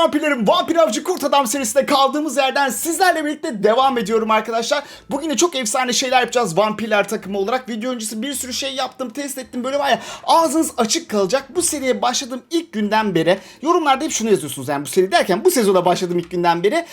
vampirlerim Vampir Avcı Kurt Adam serisinde kaldığımız yerden sizlerle birlikte devam ediyorum arkadaşlar. Bugün de çok efsane şeyler yapacağız vampirler takımı olarak. Video öncesi bir sürü şey yaptım, test ettim böyle var ya ağzınız açık kalacak. Bu seriye başladığım ilk günden beri yorumlarda hep şunu yazıyorsunuz yani bu seri derken bu sezona başladığım ilk günden beri.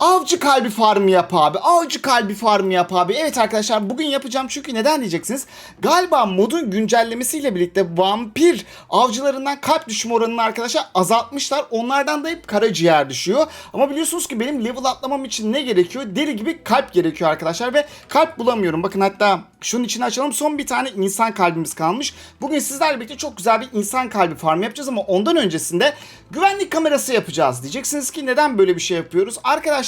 Avcı kalbi farmı yap abi. Avcı kalbi farmı yap abi. Evet arkadaşlar bugün yapacağım çünkü neden diyeceksiniz? Galiba modun güncellemesiyle birlikte vampir avcılarından kalp düşme oranını arkadaşlar azaltmışlar. Onlardan da hep karaciğer düşüyor. Ama biliyorsunuz ki benim level atlamam için ne gerekiyor? Deli gibi kalp gerekiyor arkadaşlar ve kalp bulamıyorum. Bakın hatta şunun içini açalım. Son bir tane insan kalbimiz kalmış. Bugün sizlerle birlikte çok güzel bir insan kalbi farmı yapacağız ama ondan öncesinde güvenlik kamerası yapacağız. Diyeceksiniz ki neden böyle bir şey yapıyoruz? Arkadaşlar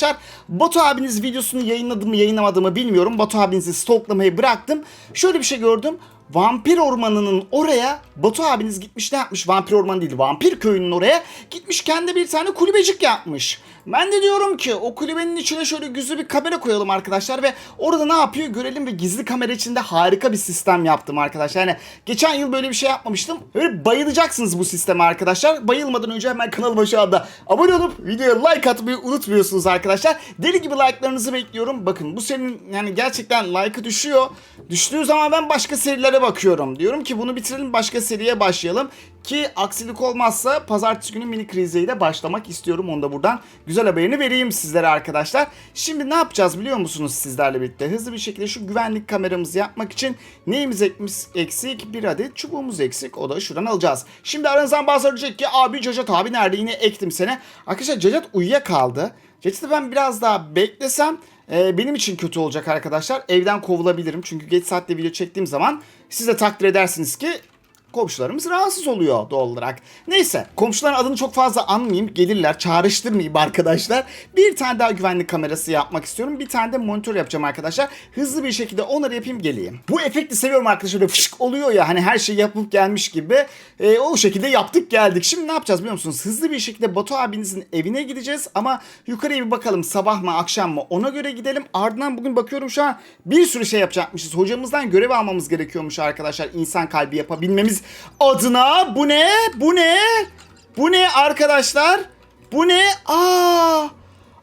Batu abiniz videosunu yayınladı mı yayınlamadı mı bilmiyorum. Batu abinizi stalklamayı bıraktım. Şöyle bir şey gördüm. Vampir ormanının oraya Batu abiniz gitmiş ne yapmış? Vampir ormanı değil vampir köyünün oraya gitmiş kendi bir tane kulübecik yapmış. Ben de diyorum ki o kulübenin içine şöyle güzel bir kamera koyalım arkadaşlar ve orada ne yapıyor görelim ve gizli kamera içinde harika bir sistem yaptım arkadaşlar. Yani geçen yıl böyle bir şey yapmamıştım. Böyle bayılacaksınız bu sisteme arkadaşlar. Bayılmadan önce hemen kanalıma şu anda abone olup videoya like atmayı unutmuyorsunuz arkadaşlar. Deli gibi like'larınızı bekliyorum. Bakın bu serinin yani gerçekten like'ı düşüyor. Düştüğü zaman ben başka serilere bakıyorum. Diyorum ki bunu bitirelim başka seriye başlayalım. Ki aksilik olmazsa pazartesi günü mini krizeyi de başlamak istiyorum. Onu da buradan güzel haberini vereyim sizlere arkadaşlar. Şimdi ne yapacağız biliyor musunuz sizlerle birlikte? Hızlı bir şekilde şu güvenlik kameramızı yapmak için neyimiz eksik? Bir adet çubuğumuz eksik. O da şuradan alacağız. Şimdi aranızdan bazıları diyecek ki abi Cacat abi nerede? Yine ektim seni. Arkadaşlar Cacat uyuyakaldı. Cacat'ı ben biraz daha beklesem e, benim için kötü olacak arkadaşlar. Evden kovulabilirim. Çünkü geç saatte video çektiğim zaman siz de takdir edersiniz ki komşularımız rahatsız oluyor doğal olarak. Neyse komşuların adını çok fazla anmayayım gelirler çağrıştırmayayım arkadaşlar. Bir tane daha güvenlik kamerası yapmak istiyorum. Bir tane de monitör yapacağım arkadaşlar. Hızlı bir şekilde onları yapayım geleyim. Bu efekti seviyorum arkadaşlar böyle fışk oluyor ya hani her şey yapıp gelmiş gibi. Ee, o şekilde yaptık geldik. Şimdi ne yapacağız biliyor musunuz? Hızlı bir şekilde Batu abinizin evine gideceğiz ama yukarıya bir bakalım sabah mı akşam mı ona göre gidelim. Ardından bugün bakıyorum şu an bir sürü şey yapacakmışız. Hocamızdan görev almamız gerekiyormuş arkadaşlar insan kalbi yapabilmemiz adına. Bu ne? Bu ne? Bu ne arkadaşlar? Bu ne? Aa!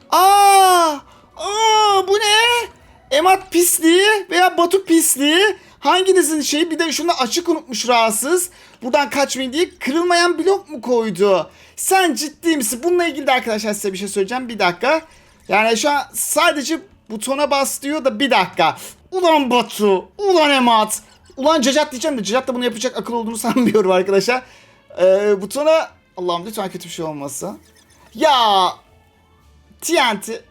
Aa! Aa! Bu ne? Emat pisliği veya Batu pisliği. Hanginizin şeyi bir de şunu açık unutmuş rahatsız. Buradan kaçmayın diye kırılmayan blok mu koydu? Sen ciddi misin? Bununla ilgili de arkadaşlar size bir şey söyleyeceğim. Bir dakika. Yani şu an sadece butona bas diyor da bir dakika. Ulan Batu, ulan Emat. Ulan Cacat diyeceğim de Cacat da bunu yapacak akıl olduğunu sanmıyorum arkadaşlar. Ee, butona Allah'ım lütfen kötü bir şey olmasın. Ya TNT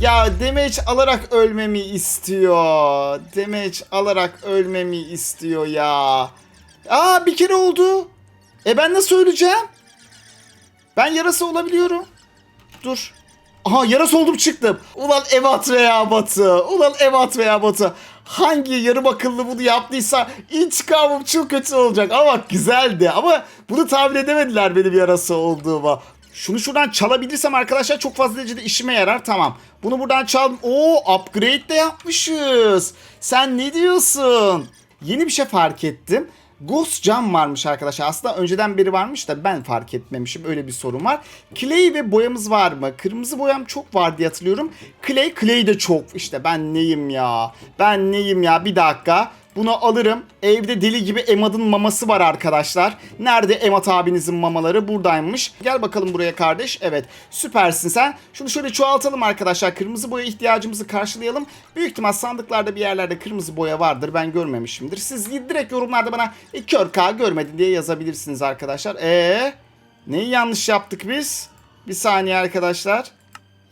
ya damage alarak ölmemi istiyor. Damage alarak ölmemi istiyor ya. Aa bir kere oldu. E ben nasıl öleceğim? Ben yarası olabiliyorum. Dur. Aha yarası oldum çıktım. Ulan Evat veya Batı. Ulan Evat veya Batı. Hangi yarım akıllı bunu yaptıysa intikamım çok kötü olacak. Ama güzeldi. Ama bunu tahmin edemediler benim yarası olduğuma. Şunu şuradan çalabilirsem arkadaşlar çok fazla derecede işime yarar. Tamam. Bunu buradan çal. Oo upgrade de yapmışız. Sen ne diyorsun? Yeni bir şey fark ettim. Ghost cam varmış arkadaşlar. Aslında önceden beri varmış da ben fark etmemişim. Öyle bir sorun var. Clay ve boyamız var mı? Kırmızı boyam çok var diye hatırlıyorum. Clay, Clay de çok. İşte ben neyim ya? Ben neyim ya? Bir dakika. Bunu alırım. Evde deli gibi Emad'ın maması var arkadaşlar. Nerede Emad abinizin mamaları? Buradaymış. Gel bakalım buraya kardeş. Evet süpersin sen. Şunu şöyle çoğaltalım arkadaşlar. Kırmızı boya ihtiyacımızı karşılayalım. Büyük ihtimal sandıklarda bir yerlerde kırmızı boya vardır. Ben görmemişimdir. Siz direkt yorumlarda bana e, kör K görmedin diye yazabilirsiniz arkadaşlar. Eee neyi yanlış yaptık biz? Bir saniye arkadaşlar.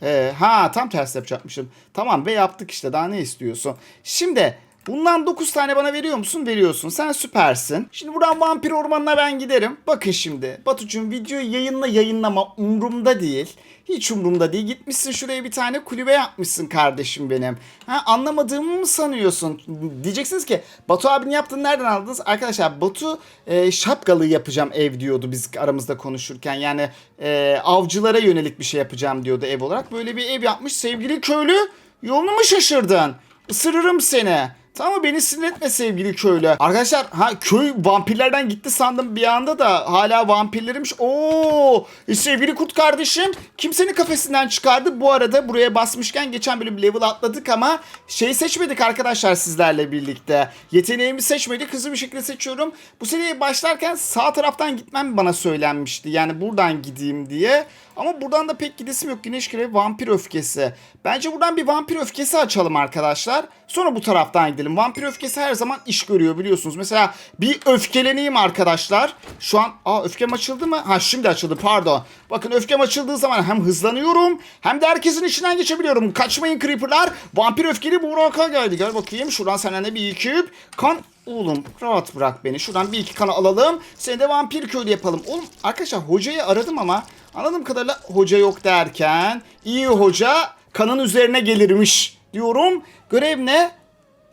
Ee, ha tam tersi yapacakmışım. Tamam ve yaptık işte daha ne istiyorsun? Şimdi bundan 9 tane bana veriyor musun? Veriyorsun. Sen süpersin. Şimdi buradan vampir ormanına ben giderim. Bakın şimdi Batucuğum videoyu yayınla yayınlama umurumda değil. Hiç umurumda değil. Gitmişsin şuraya bir tane kulübe yapmışsın kardeşim benim. Ha, anlamadığımı mı sanıyorsun? Diyeceksiniz ki Batu abinin yaptığını nereden aldınız? Arkadaşlar Batu e, şapkalı yapacağım ev diyordu biz aramızda konuşurken. Yani e, avcılara yönelik bir şey yapacağım diyordu ev olarak. Böyle bir ev yapmış sevgili köylü. Yolunu mu şaşırdın? Isırırım seni. Tamam beni sinir sevgili köylü. Arkadaşlar ha köy vampirlerden gitti sandım bir anda da hala vampirlermiş. Oo e, sevgili kurt kardeşim kimsenin kafesinden çıkardı. Bu arada buraya basmışken geçen bölüm level atladık ama şey seçmedik arkadaşlar sizlerle birlikte. Yeteneğimi seçmedik hızlı bir şekilde seçiyorum. Bu seriye başlarken sağ taraftan gitmem bana söylenmişti. Yani buradan gideyim diye. Ama buradan da pek gidesim yok. Güneş Grevi vampir öfkesi. Bence buradan bir vampir öfkesi açalım arkadaşlar. Sonra bu taraftan gidelim. Vampir öfkesi her zaman iş görüyor biliyorsunuz. Mesela bir öfkeleneyim arkadaşlar. Şu an aa öfkem açıldı mı? Ha şimdi açıldı pardon. Bakın öfkem açıldığı zaman hem hızlanıyorum hem de herkesin içinden geçebiliyorum. Kaçmayın creeperlar. Vampir öfkeli Burak'a geldi. Gel bakayım. Şuradan sana bir iki kan Oğlum rahat bırak beni. Şuradan bir iki kanı alalım. Seni de vampir köylü yapalım. Oğlum arkadaşlar hocayı aradım ama anladığım kadarıyla hoca yok derken iyi hoca kanın üzerine gelirmiş diyorum. Görev ne?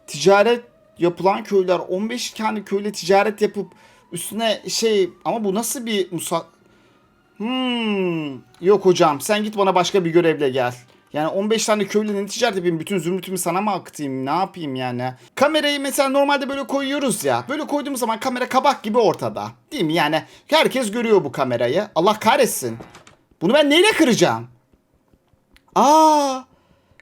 Ticaret yapılan köyler 15 tane köyle ticaret yapıp üstüne şey ama bu nasıl bir musa... Hmm, yok hocam sen git bana başka bir görevle gel. Yani 15 tane köylünün ticaret yapayım. Bütün zümrütümü sana mı akıtayım? Ne yapayım yani? Kamerayı mesela normalde böyle koyuyoruz ya. Böyle koyduğumuz zaman kamera kabak gibi ortada. Değil mi? Yani herkes görüyor bu kamerayı. Allah kahretsin. Bunu ben neyle kıracağım? Aa!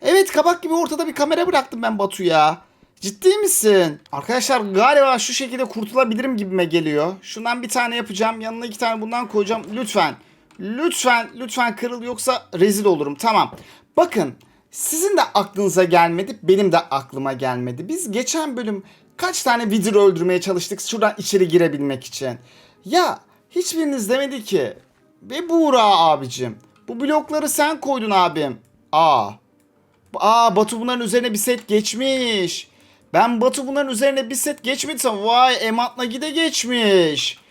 Evet kabak gibi ortada bir kamera bıraktım ben Batu'ya. Ciddi misin? Arkadaşlar galiba şu şekilde kurtulabilirim gibime geliyor. Şundan bir tane yapacağım. Yanına iki tane bundan koyacağım. Lütfen. Lütfen, lütfen kırıl yoksa rezil olurum. Tamam. Bakın sizin de aklınıza gelmedi, benim de aklıma gelmedi. Biz geçen bölüm kaç tane Wither öldürmeye çalıştık şuradan içeri girebilmek için. Ya hiçbiriniz demedi ki ve Buğra abicim bu blokları sen koydun abim. Aa. Aa Batu bunların üzerine bir set geçmiş. Ben Batu bunların üzerine bir set geçmediysem vay Emat'la gide geçmiş.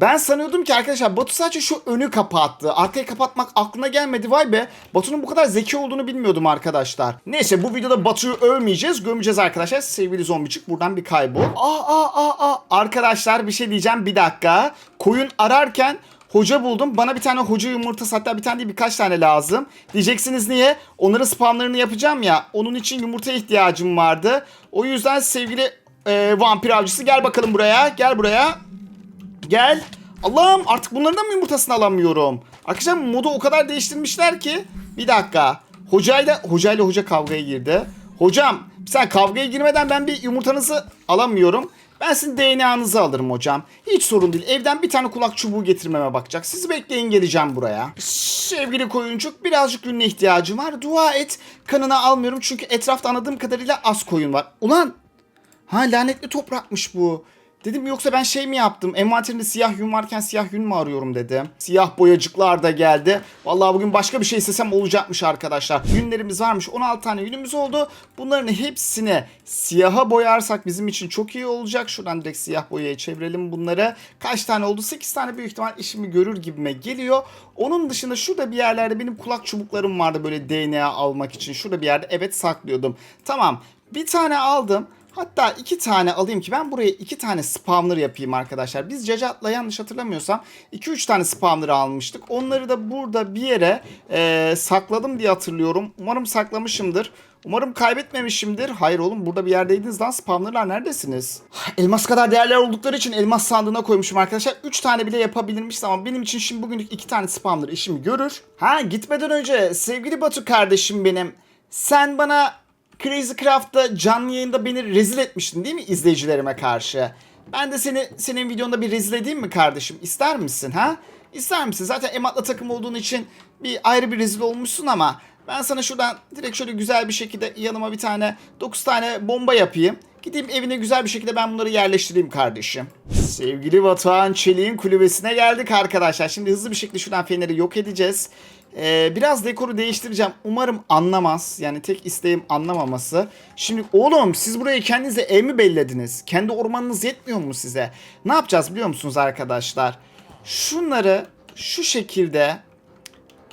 Ben sanıyordum ki arkadaşlar Batu sadece şu önü kapattı. Arkayı kapatmak aklına gelmedi vay be. Batu'nun bu kadar zeki olduğunu bilmiyordum arkadaşlar. Neyse bu videoda Batu'yu övmeyeceğiz. Gömeceğiz arkadaşlar. Sevgili zombicik buradan bir kaybol. Aa aa aa aa. Arkadaşlar bir şey diyeceğim bir dakika. Koyun ararken hoca buldum. Bana bir tane hoca yumurtası hatta bir tane değil birkaç tane lazım. Diyeceksiniz niye? Onların spamlarını yapacağım ya. Onun için yumurtaya ihtiyacım vardı. O yüzden sevgili e, vampir avcısı gel bakalım buraya. Gel buraya. Gel. Allah'ım artık bunların da mı yumurtasını alamıyorum? Arkadaşlar modu o kadar değiştirmişler ki. Bir dakika. Hocayla hocayla hoca kavgaya girdi. Hocam sen kavgaya girmeden ben bir yumurtanızı alamıyorum. Ben sizin DNA'nızı alırım hocam. Hiç sorun değil. Evden bir tane kulak çubuğu getirmeme bakacak. Sizi bekleyin geleceğim buraya. Sevgili koyuncuk birazcık gününe ihtiyacım var. Dua et kanını almıyorum çünkü etrafta anladığım kadarıyla az koyun var. Ulan Ha lanetli toprakmış bu. Dedim yoksa ben şey mi yaptım? Envanterimde siyah yün varken siyah yün mü arıyorum dedim. Siyah boyacıklar da geldi. Vallahi bugün başka bir şey istesem olacakmış arkadaşlar. Yünlerimiz varmış. 16 tane yünümüz oldu. Bunların hepsini siyaha boyarsak bizim için çok iyi olacak. Şuradan direkt siyah boyaya çevirelim bunları. Kaç tane oldu? 8 tane büyük ihtimal işimi görür gibime geliyor. Onun dışında şurada bir yerlerde benim kulak çubuklarım vardı böyle DNA almak için. Şurada bir yerde evet saklıyordum. Tamam. Bir tane aldım. Hatta iki tane alayım ki ben buraya iki tane spawner yapayım arkadaşlar. Biz Cacat'la yanlış hatırlamıyorsam 2-3 tane spawner almıştık. Onları da burada bir yere e, sakladım diye hatırlıyorum. Umarım saklamışımdır. Umarım kaybetmemişimdir. Hayır oğlum burada bir yerdeydiniz lan spawnerlar neredesiniz? Elmas kadar değerler oldukları için elmas sandığına koymuşum arkadaşlar. 3 tane bile yapabilirmiş ama benim için şimdi bugünlük 2 tane spawner işimi görür. Ha gitmeden önce sevgili Batu kardeşim benim. Sen bana Crazy Craft'ta canlı yayında beni rezil etmiştin değil mi izleyicilerime karşı? Ben de seni senin videonda bir rezil edeyim mi kardeşim? İster misin ha? İster misin? Zaten Emat'la takım olduğun için bir ayrı bir rezil olmuşsun ama ben sana şuradan direkt şöyle güzel bir şekilde yanıma bir tane 9 tane bomba yapayım. Gideyim evine güzel bir şekilde ben bunları yerleştireyim kardeşim. Sevgili Batuhan Çelik'in kulübesine geldik arkadaşlar. Şimdi hızlı bir şekilde şuradan feneri yok edeceğiz. Ee, biraz dekoru değiştireceğim. Umarım anlamaz. Yani tek isteğim anlamaması. Şimdi oğlum siz burayı kendinize ev mi bellediniz? Kendi ormanınız yetmiyor mu size? Ne yapacağız biliyor musunuz arkadaşlar? Şunları şu şekilde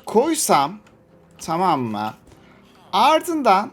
koysam tamam mı? Ardından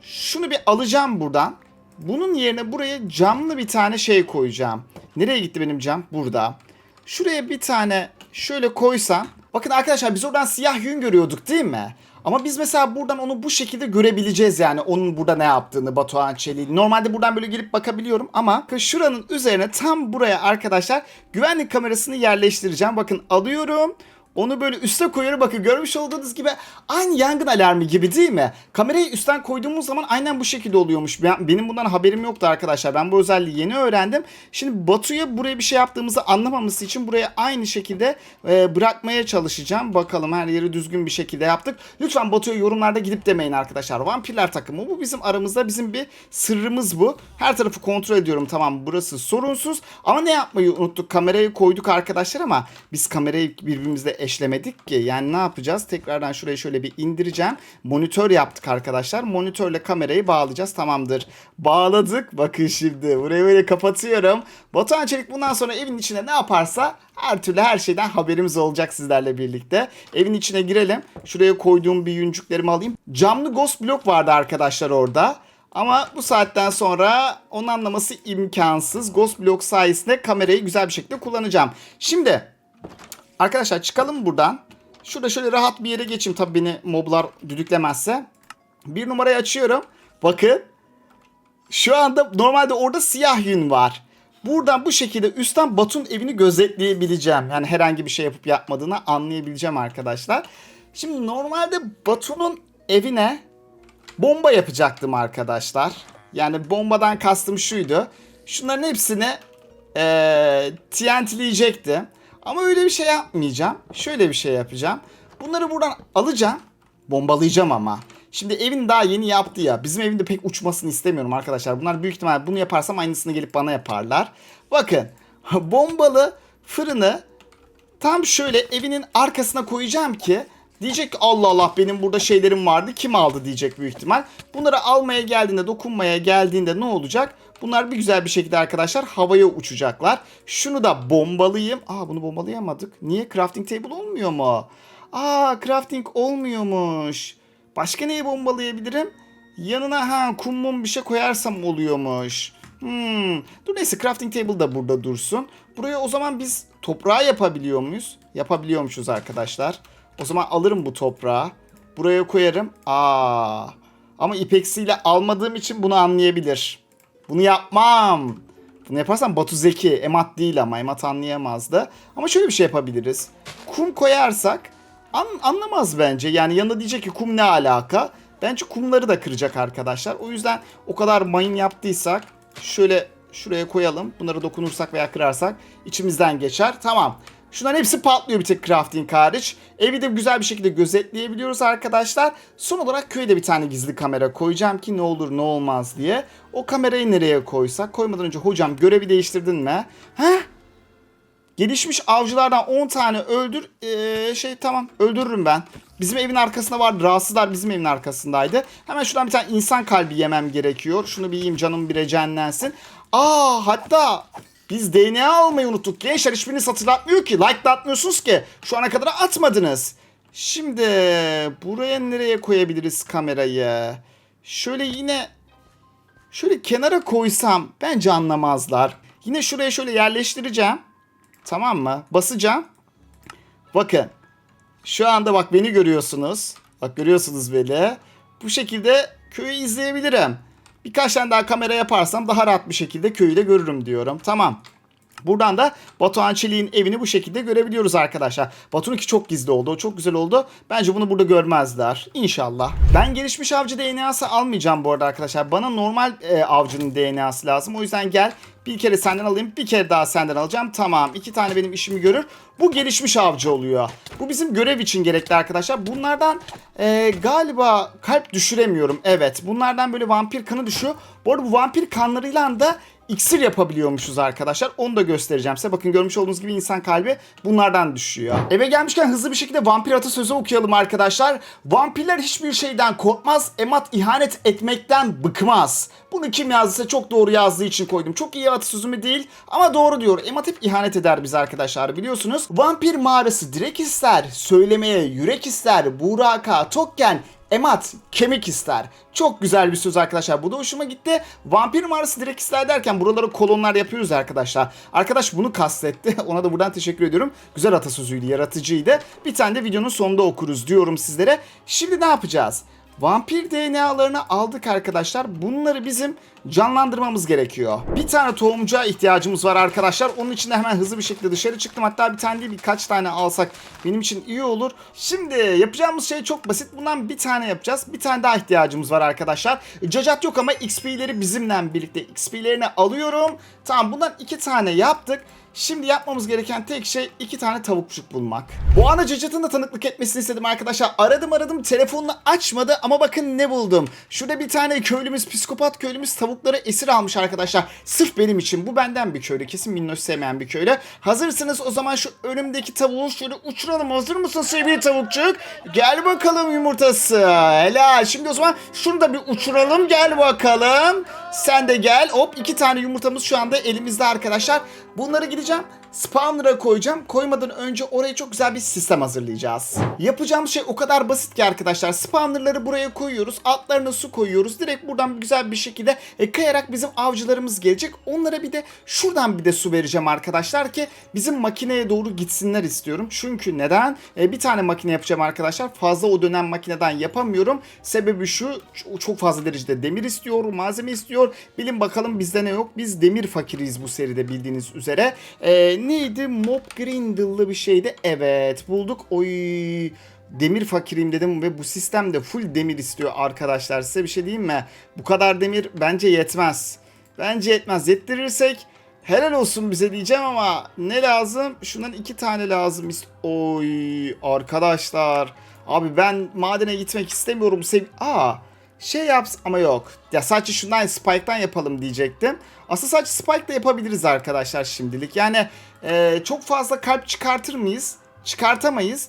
şunu bir alacağım buradan. Bunun yerine buraya camlı bir tane şey koyacağım. Nereye gitti benim cam? Burada. Şuraya bir tane şöyle koysam. Bakın arkadaşlar biz oradan siyah yün görüyorduk değil mi? Ama biz mesela buradan onu bu şekilde görebileceğiz yani onun burada ne yaptığını Batuhan Çelik'in. Normalde buradan böyle girip bakabiliyorum ama şuranın üzerine tam buraya arkadaşlar güvenlik kamerasını yerleştireceğim. Bakın alıyorum. Onu böyle üste koyuyorum bakın görmüş olduğunuz gibi aynı yangın alarmı gibi değil mi? Kamerayı üstten koyduğumuz zaman aynen bu şekilde oluyormuş. Ben, benim bundan haberim yoktu arkadaşlar. Ben bu özelliği yeni öğrendim. Şimdi Batu'ya buraya bir şey yaptığımızı anlamaması için buraya aynı şekilde e, bırakmaya çalışacağım. Bakalım her yeri düzgün bir şekilde yaptık. Lütfen Batu'ya yorumlarda gidip demeyin arkadaşlar. Vampirler takımı bu bizim aramızda bizim bir sırrımız bu. Her tarafı kontrol ediyorum tamam burası sorunsuz. Ama ne yapmayı unuttuk? Kamerayı koyduk arkadaşlar ama biz kamerayı birbirimizle eşlemedik ki. Yani ne yapacağız? Tekrardan şuraya şöyle bir indireceğim. Monitör yaptık arkadaşlar. Monitörle kamerayı bağlayacağız. Tamamdır. Bağladık. Bakın şimdi. Burayı böyle kapatıyorum. Batuhan Çelik bundan sonra evin içinde ne yaparsa her türlü her şeyden haberimiz olacak sizlerle birlikte. Evin içine girelim. Şuraya koyduğum bir yüncüklerimi alayım. Camlı ghost block vardı arkadaşlar orada. Ama bu saatten sonra onun anlaması imkansız. Ghost block sayesinde kamerayı güzel bir şekilde kullanacağım. Şimdi Arkadaşlar çıkalım buradan. Şurada şöyle rahat bir yere geçeyim tabii beni moblar düdüklemezse. Bir numarayı açıyorum. Bakın. Şu anda normalde orada siyah yün var. Buradan bu şekilde üstten Batun evini gözetleyebileceğim. Yani herhangi bir şey yapıp yapmadığını anlayabileceğim arkadaşlar. Şimdi normalde Batu'nun evine bomba yapacaktım arkadaşlar. Yani bombadan kastım şuydu. Şunların hepsini eee TNT'leyecektim. Ama öyle bir şey yapmayacağım. Şöyle bir şey yapacağım. Bunları buradan alacağım. Bombalayacağım ama. Şimdi evin daha yeni yaptı ya. Bizim evin de pek uçmasını istemiyorum arkadaşlar. Bunlar büyük ihtimal bunu yaparsam aynısını gelip bana yaparlar. Bakın. Bombalı fırını tam şöyle evinin arkasına koyacağım ki diyecek ki Allah Allah benim burada şeylerim vardı kim aldı diyecek büyük ihtimal. Bunları almaya geldiğinde dokunmaya geldiğinde ne olacak? Bunlar bir güzel bir şekilde arkadaşlar havaya uçacaklar. Şunu da bombalıyım. Aa bunu bombalayamadık. Niye? Crafting table olmuyor mu? Aa crafting olmuyormuş. Başka neyi bombalayabilirim? Yanına ha kum mum bir şey koyarsam oluyormuş. Hmm. Dur neyse crafting table da burada dursun. Buraya o zaman biz toprağı yapabiliyor muyuz? Yapabiliyormuşuz arkadaşlar. O zaman alırım bu toprağı. Buraya koyarım. Aa. Ama ipeksiyle almadığım için bunu anlayabilir. Bunu yapmam. Bunu yaparsam Batu Zeki. Emat değil ama. Emat anlayamazdı. Ama şöyle bir şey yapabiliriz. Kum koyarsak an- anlamaz bence. Yani yanında diyecek ki kum ne alaka? Bence kumları da kıracak arkadaşlar. O yüzden o kadar mayın yaptıysak şöyle şuraya koyalım. Bunları dokunursak veya kırarsak içimizden geçer. Tamam. Şunların hepsi patlıyor bir tek crafting hariç. Evi de güzel bir şekilde gözetleyebiliyoruz arkadaşlar. Son olarak köyde bir tane gizli kamera koyacağım ki ne olur ne olmaz diye. O kamerayı nereye koysak? Koymadan önce hocam görevi değiştirdin mi? Heh? Gelişmiş avcılardan 10 tane öldür. Ee, şey tamam öldürürüm ben. Bizim evin arkasında vardı. Rahatsızlar bizim evin arkasındaydı. Hemen şuradan bir tane insan kalbi yemem gerekiyor. Şunu bir yiyeyim canım bir recenlensin. Aa hatta biz DNA almayı unuttuk. Gençler hiçbiriniz hatırlatmıyor ki. Like da atmıyorsunuz ki. Şu ana kadar atmadınız. Şimdi buraya nereye koyabiliriz kamerayı? Şöyle yine şöyle kenara koysam bence anlamazlar. Yine şuraya şöyle yerleştireceğim. Tamam mı? Basacağım. Bakın. Şu anda bak beni görüyorsunuz. Bak görüyorsunuz beni. Bu şekilde köyü izleyebilirim. Birkaç tane daha kamera yaparsam daha rahat bir şekilde köyü de görürüm diyorum. Tamam. Buradan da Batuhan Çelik'in evini bu şekilde görebiliyoruz arkadaşlar. Batu'nunki çok gizli oldu. O çok güzel oldu. Bence bunu burada görmezler. İnşallah. Ben gelişmiş avcı DNA'sı almayacağım bu arada arkadaşlar. Bana normal e, avcının DNA'sı lazım. O yüzden gel bir kere senden alayım. Bir kere daha senden alacağım. Tamam. iki tane benim işimi görür. Bu gelişmiş avcı oluyor. Bu bizim görev için gerekli arkadaşlar. Bunlardan e, galiba kalp düşüremiyorum. Evet. Bunlardan böyle vampir kanı düşüyor. Bu arada bu vampir kanlarıyla da iksir yapabiliyormuşuz arkadaşlar. Onu da göstereceğim size. Bakın görmüş olduğunuz gibi insan kalbi bunlardan düşüyor. Eve gelmişken hızlı bir şekilde vampir atasözü okuyalım arkadaşlar. Vampirler hiçbir şeyden korkmaz. Emat ihanet etmekten bıkmaz. Bu Bunu kim yazdıysa çok doğru yazdığı için koydum. Çok iyi atasözü mü değil ama doğru diyor. Emat hep ihanet eder bize arkadaşlar biliyorsunuz. Vampir mağarası direk ister, söylemeye yürek ister, Buraka, Tokken, Emat kemik ister. Çok güzel bir söz arkadaşlar. Bu da hoşuma gitti. Vampir mağarası direkt ister derken buralara kolonlar yapıyoruz arkadaşlar. Arkadaş bunu kastetti. Ona da buradan teşekkür ediyorum. Güzel atasözüydü, yaratıcıydı. Bir tane de videonun sonunda okuruz diyorum sizlere. Şimdi ne yapacağız? Vampir DNA'larını aldık arkadaşlar. Bunları bizim canlandırmamız gerekiyor. Bir tane tohumcuğa ihtiyacımız var arkadaşlar. Onun için de hemen hızlı bir şekilde dışarı çıktım. Hatta bir tane değil birkaç tane alsak benim için iyi olur. Şimdi yapacağımız şey çok basit. Bundan bir tane yapacağız. Bir tane daha ihtiyacımız var arkadaşlar. Cacat yok ama XP'leri bizimle birlikte XP'lerini alıyorum. Tamam bundan iki tane yaptık. Şimdi yapmamız gereken tek şey iki tane tavukçuk bulmak. Bu ana Cacat'ın da tanıklık etmesini istedim arkadaşlar. Aradım aradım telefonunu açmadı ama bakın ne buldum. Şurada bir tane köylümüz, psikopat köylümüz tavukları esir almış arkadaşlar. Sırf benim için. Bu benden bir köylü. Kesin minnoş sevmeyen bir köylü. Hazırsınız o zaman şu önümdeki tavuğu şöyle uçuralım. Hazır mısın sevgili tavukçuk? Gel bakalım yumurtası. Helal. Şimdi o zaman şunu da bir uçuralım. Gel bakalım. Sen de gel. Hop iki tane yumurtamız şu anda elimizde arkadaşlar. Bunları gideceğim spawner'a koyacağım. Koymadan önce oraya çok güzel bir sistem hazırlayacağız. Yapacağımız şey o kadar basit ki arkadaşlar. Spawner'ları buraya koyuyoruz. Altlarına su koyuyoruz. Direkt buradan güzel bir şekilde e, kayarak bizim avcılarımız gelecek. Onlara bir de şuradan bir de su vereceğim arkadaşlar ki bizim makineye doğru gitsinler istiyorum. Çünkü neden? E, bir tane makine yapacağım arkadaşlar. Fazla o dönem makineden yapamıyorum. Sebebi şu çok fazla derecede demir istiyor, malzeme istiyor. Bilin bakalım bizde ne yok. Biz demir fakiriyiz bu seride bildiğiniz üzere. E, neydi? Mob Grindle'lı bir şeydi. Evet bulduk. Oy demir fakiriyim dedim ve bu sistemde full demir istiyor arkadaşlar. Size bir şey diyeyim mi? Bu kadar demir bence yetmez. Bence yetmez. Yettirirsek helal olsun bize diyeceğim ama ne lazım? Şundan iki tane lazım. Oy arkadaşlar. Abi ben madene gitmek istemiyorum. Sev Aa şey yaps ama yok. Ya sadece şundan Spike'dan yapalım diyecektim. Aslında sadece Spike'da yapabiliriz arkadaşlar şimdilik. Yani e, çok fazla kalp çıkartır mıyız? Çıkartamayız.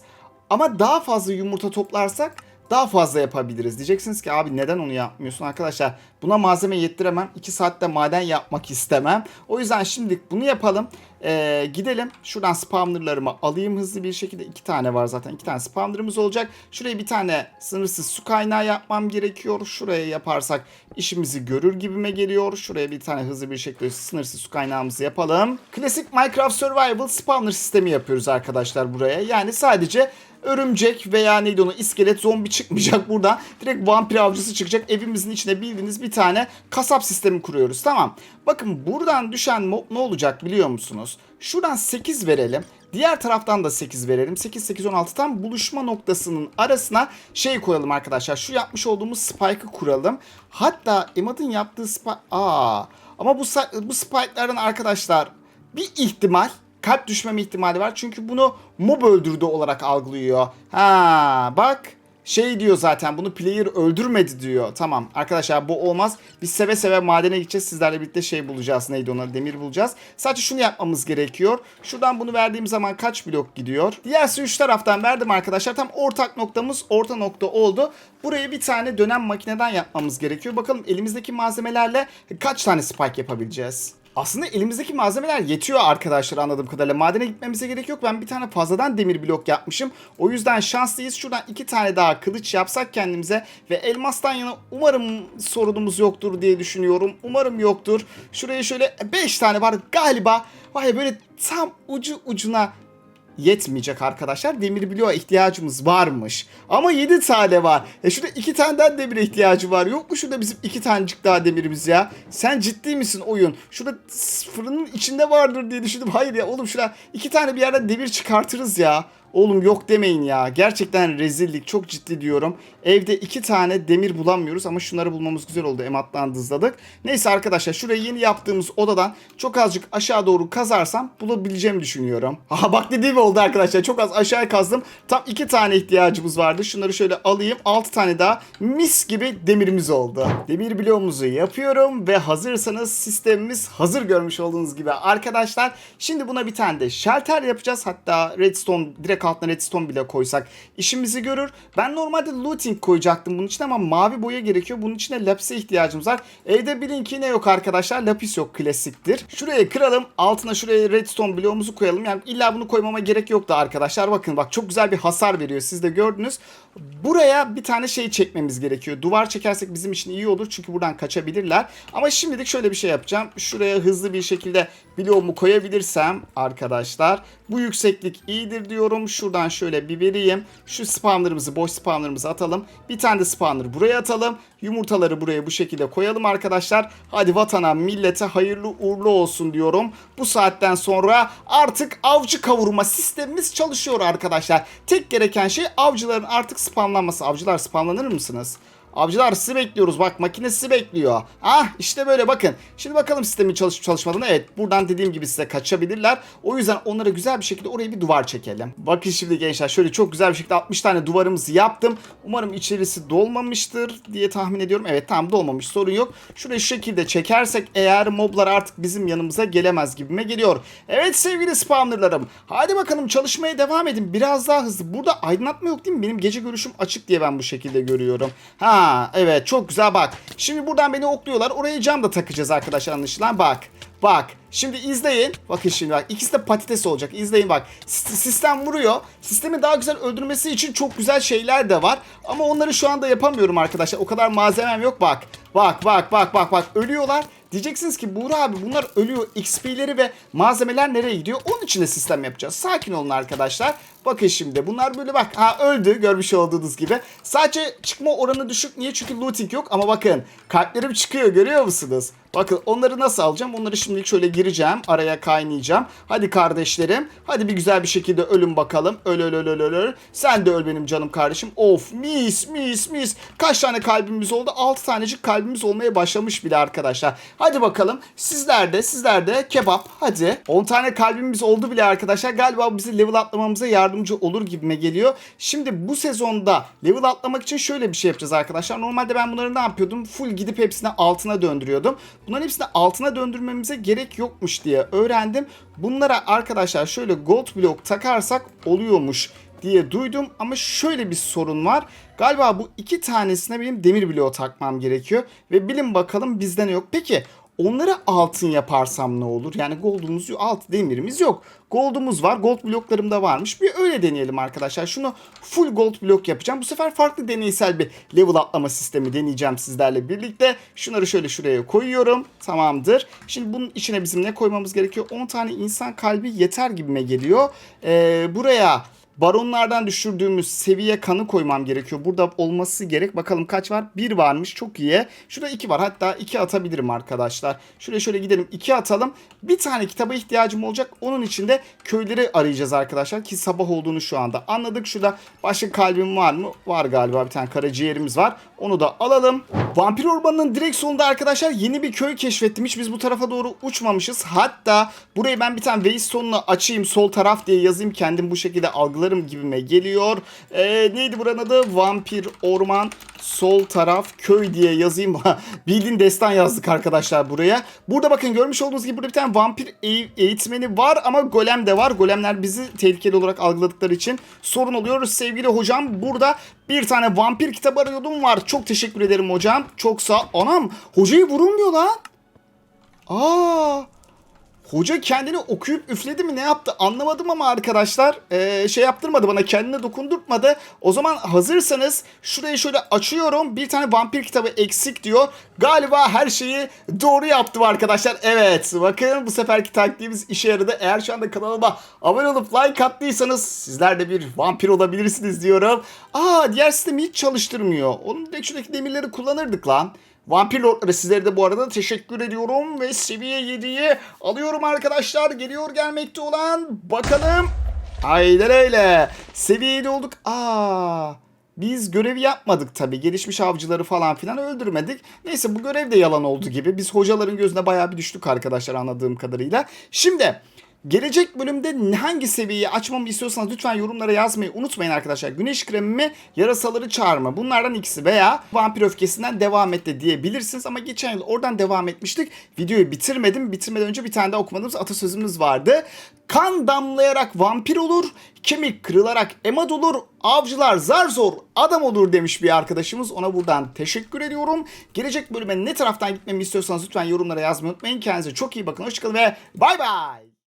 Ama daha fazla yumurta toplarsak daha fazla yapabiliriz. Diyeceksiniz ki abi neden onu yapmıyorsun arkadaşlar? Buna malzeme yettiremem. 2 saatte maden yapmak istemem. O yüzden şimdilik bunu yapalım. Ee, gidelim. Şuradan spawnerlarımı alayım hızlı bir şekilde. iki tane var zaten. iki tane spawnerımız olacak. Şuraya bir tane sınırsız su kaynağı yapmam gerekiyor. Şuraya yaparsak işimizi görür gibime geliyor. Şuraya bir tane hızlı bir şekilde sınırsız su kaynağımızı yapalım. Klasik Minecraft Survival spawner sistemi yapıyoruz arkadaşlar buraya. Yani sadece örümcek veya neydi onu iskelet zombi çıkmayacak buradan. Direkt vampir avcısı çıkacak. Evimizin içine bildiğiniz bir tane kasap sistemi kuruyoruz. Tamam. Bakın buradan düşen mob ne olacak biliyor musunuz? Şuradan 8 verelim. Diğer taraftan da 8 verelim. 8 8 16 tam buluşma noktasının arasına şey koyalım arkadaşlar. Şu yapmış olduğumuz spike'ı kuralım. Hatta Emad'ın yaptığı spike... Aa, ama bu, bu spike'ların arkadaşlar bir ihtimal kalp düşmeme ihtimali var. Çünkü bunu mob öldürdü olarak algılıyor. Ha bak şey diyor zaten bunu player öldürmedi diyor. Tamam arkadaşlar bu olmaz. Biz seve seve madene gideceğiz. Sizlerle birlikte şey bulacağız. Neydi ona demir bulacağız. Sadece şunu yapmamız gerekiyor. Şuradan bunu verdiğim zaman kaç blok gidiyor? Diğer üç taraftan verdim arkadaşlar. Tam ortak noktamız orta nokta oldu. Buraya bir tane dönem makineden yapmamız gerekiyor. Bakalım elimizdeki malzemelerle kaç tane spike yapabileceğiz? Aslında elimizdeki malzemeler yetiyor arkadaşlar anladığım kadarıyla. Madene gitmemize gerek yok. Ben bir tane fazladan demir blok yapmışım. O yüzden şanslıyız. Şuradan iki tane daha kılıç yapsak kendimize ve elmastan yana umarım sorunumuz yoktur diye düşünüyorum. Umarım yoktur. Şuraya şöyle 5 tane var galiba. Vay böyle tam ucu ucuna yetmeyecek arkadaşlar. Demir bloğa ihtiyacımız varmış. Ama 7 tane var. E şurada 2 taneden demir ihtiyacı var. Yok mu şurada bizim 2 tanecik daha demirimiz ya? Sen ciddi misin oyun? Şurada fırının içinde vardır diye düşündüm. Hayır ya oğlum şurada 2 tane bir yerden demir çıkartırız ya. Oğlum yok demeyin ya. Gerçekten rezillik. Çok ciddi diyorum. Evde iki tane demir bulamıyoruz ama şunları bulmamız güzel oldu. Emat'tan dızladık. Neyse arkadaşlar şuraya yeni yaptığımız odadan çok azıcık aşağı doğru kazarsam bulabileceğimi düşünüyorum. Aha bak dediğim oldu arkadaşlar. Çok az aşağı kazdım. Tam iki tane ihtiyacımız vardı. Şunları şöyle alayım. Altı tane daha mis gibi demirimiz oldu. Demir bloğumuzu yapıyorum ve hazırsanız sistemimiz hazır görmüş olduğunuz gibi arkadaşlar. Şimdi buna bir tane de şalter yapacağız. Hatta redstone direkt direkt redstone bile koysak işimizi görür. Ben normalde looting koyacaktım bunun için ama mavi boya gerekiyor. Bunun için de lapise ihtiyacımız var. Evde bilin ki ne yok arkadaşlar. Lapis yok klasiktir. Şuraya kıralım. Altına şuraya redstone bloğumuzu koyalım. Yani illa bunu koymama gerek yoktu arkadaşlar. Bakın bak çok güzel bir hasar veriyor. Siz de gördünüz. Buraya bir tane şey çekmemiz gerekiyor. Duvar çekersek bizim için iyi olur. Çünkü buradan kaçabilirler. Ama şimdilik şöyle bir şey yapacağım. Şuraya hızlı bir şekilde bloğumu koyabilirsem arkadaşlar. Bu yükseklik iyidir diyorum. Şuradan şöyle bir vereyim. Şu spawnerımızı, boş spawnerımızı atalım. Bir tane de spawner buraya atalım. Yumurtaları buraya bu şekilde koyalım arkadaşlar. Hadi vatana, millete hayırlı uğurlu olsun diyorum. Bu saatten sonra artık avcı kavurma sistemimiz çalışıyor arkadaşlar. Tek gereken şey avcıların artık spamlanması. Avcılar spamlanır mısınız? Avcılar sizi bekliyoruz. Bak makine sizi bekliyor. Ah işte böyle bakın. Şimdi bakalım sistemin çalışıp çalışmadığını. Evet buradan dediğim gibi size kaçabilirler. O yüzden onlara güzel bir şekilde oraya bir duvar çekelim. Bakın şimdi gençler şöyle çok güzel bir şekilde 60 tane duvarımızı yaptım. Umarım içerisi dolmamıştır diye tahmin ediyorum. Evet tamam dolmamış sorun yok. Şurayı şu şekilde çekersek eğer moblar artık bizim yanımıza gelemez gibime geliyor. Evet sevgili spawnerlarım. Hadi bakalım çalışmaya devam edin. Biraz daha hızlı. Burada aydınlatma yok değil mi? Benim gece görüşüm açık diye ben bu şekilde görüyorum. Ha evet çok güzel bak. Şimdi buradan beni okluyorlar. Oraya cam da takacağız arkadaşlar anlaşılan. Bak. Bak. Şimdi izleyin. Bakın şimdi bak. İkisi de patates olacak. İzleyin bak. Sistem vuruyor. Sistemi daha güzel öldürmesi için çok güzel şeyler de var. Ama onları şu anda yapamıyorum arkadaşlar. O kadar malzemem yok. Bak. Bak bak bak bak bak. Ölüyorlar. Diyeceksiniz ki Buğra abi bunlar ölüyor. XP'leri ve malzemeler nereye gidiyor? Onun için de sistem yapacağız. Sakin olun arkadaşlar. Bakın şimdi bunlar böyle bak. Ha öldü görmüş olduğunuz gibi. Sadece çıkma oranı düşük. Niye? Çünkü looting yok. Ama bakın kalplerim çıkıyor görüyor musunuz? Bakın onları nasıl alacağım? Onları şimdilik şöyle gireceğim. Araya kaynayacağım. Hadi kardeşlerim. Hadi bir güzel bir şekilde ölün bakalım. Öl öl öl öl öl. Sen de öl benim canım kardeşim. Of mis mis mis. Kaç tane kalbimiz oldu? 6 tanecik kalbimiz olmaya başlamış bile arkadaşlar. Hadi bakalım. Sizler de sizler de kebap. Hadi. 10 tane kalbimiz oldu bile arkadaşlar. Galiba bizi level atlamamıza yardımcı olur gibime geliyor. Şimdi bu sezonda level atlamak için şöyle bir şey yapacağız arkadaşlar. Normalde ben bunları ne yapıyordum? Full gidip hepsini altına döndürüyordum. Bunların hepsini altına döndürmemize gerek yokmuş diye öğrendim. Bunlara arkadaşlar şöyle gold block takarsak oluyormuş diye duydum ama şöyle bir sorun var. Galiba bu iki tanesine benim demir bloğu takmam gerekiyor ve bilin bakalım bizde ne yok. Peki onları altın yaparsam ne olur? Yani gold'umuz yok, alt demirimiz yok. Gold'umuz var, gold bloklarım da varmış. Bir öyle deneyelim arkadaşlar. Şunu full gold blok yapacağım. Bu sefer farklı deneysel bir level atlama sistemi deneyeceğim sizlerle birlikte. Şunları şöyle şuraya koyuyorum. Tamamdır. Şimdi bunun içine bizim ne koymamız gerekiyor? 10 tane insan kalbi yeter gibime geliyor. Ee, buraya Baronlardan düşürdüğümüz seviye kanı koymam gerekiyor. Burada olması gerek. Bakalım kaç var? Bir varmış. Çok iyi. Şurada iki var. Hatta iki atabilirim arkadaşlar. Şuraya şöyle gidelim. iki atalım. Bir tane kitaba ihtiyacım olacak. Onun için de köyleri arayacağız arkadaşlar. Ki sabah olduğunu şu anda anladık. Şurada başka kalbim var mı? Var galiba. Bir tane karaciğerimiz var. Onu da alalım. Vampir ormanının direkt sonunda arkadaşlar yeni bir köy keşfettim. Hiç biz bu tarafa doğru uçmamışız. Hatta burayı ben bir tane Waystone'la açayım. Sol taraf diye yazayım. Kendim bu şekilde algılarım gibime geliyor. Ee, neydi buranın adı? Vampir orman sol taraf köy diye yazayım. Bildiğin destan yazdık arkadaşlar buraya. Burada bakın görmüş olduğunuz gibi burada bir tane vampir eğ- eğitmeni var ama golem de var. Golemler bizi tehlikeli olarak algıladıkları için sorun oluyoruz. Sevgili hocam burada bir tane vampir kitabı arıyordum var. Çok teşekkür ederim hocam. Çok sağ... Anam hocayı vurulmuyor lan. Aa Hoca kendini okuyup üfledi mi ne yaptı anlamadım ama arkadaşlar ee, şey yaptırmadı bana kendine dokundurtmadı. O zaman hazırsanız şurayı şöyle açıyorum bir tane vampir kitabı eksik diyor. Galiba her şeyi doğru yaptım arkadaşlar. Evet bakın bu seferki taktiğimiz işe yaradı. Eğer şu anda kanalıma abone olup like attıysanız sizler de bir vampir olabilirsiniz diyorum. Aa diğer sistemi hiç çalıştırmıyor. Onun direkt şuradaki demirleri kullanırdık lan. Vampir Lordları sizlere de bu arada teşekkür ediyorum ve seviye 7'yi alıyorum arkadaşlar. Geliyor gelmekte olan bakalım. Aynen öyle. Seviye 7 olduk. Aa, biz görevi yapmadık tabii. Gelişmiş avcıları falan filan öldürmedik. Neyse bu görev de yalan oldu gibi. Biz hocaların gözüne bayağı bir düştük arkadaşlar anladığım kadarıyla. Şimdi Gelecek bölümde hangi seviyeyi açmamı istiyorsanız lütfen yorumlara yazmayı unutmayın arkadaşlar. Güneş kremi mi, yarasaları çağırma bunlardan ikisi veya vampir öfkesinden devam et de diyebilirsiniz. Ama geçen yıl oradan devam etmiştik. Videoyu bitirmedim. Bitirmeden önce bir tane daha okumadığımız atasözümüz vardı. Kan damlayarak vampir olur, kemik kırılarak emad olur, avcılar zar zor adam olur demiş bir arkadaşımız. Ona buradan teşekkür ediyorum. Gelecek bölüme ne taraftan gitmemi istiyorsanız lütfen yorumlara yazmayı unutmayın. Kendinize çok iyi bakın. Hoşçakalın ve bay bay.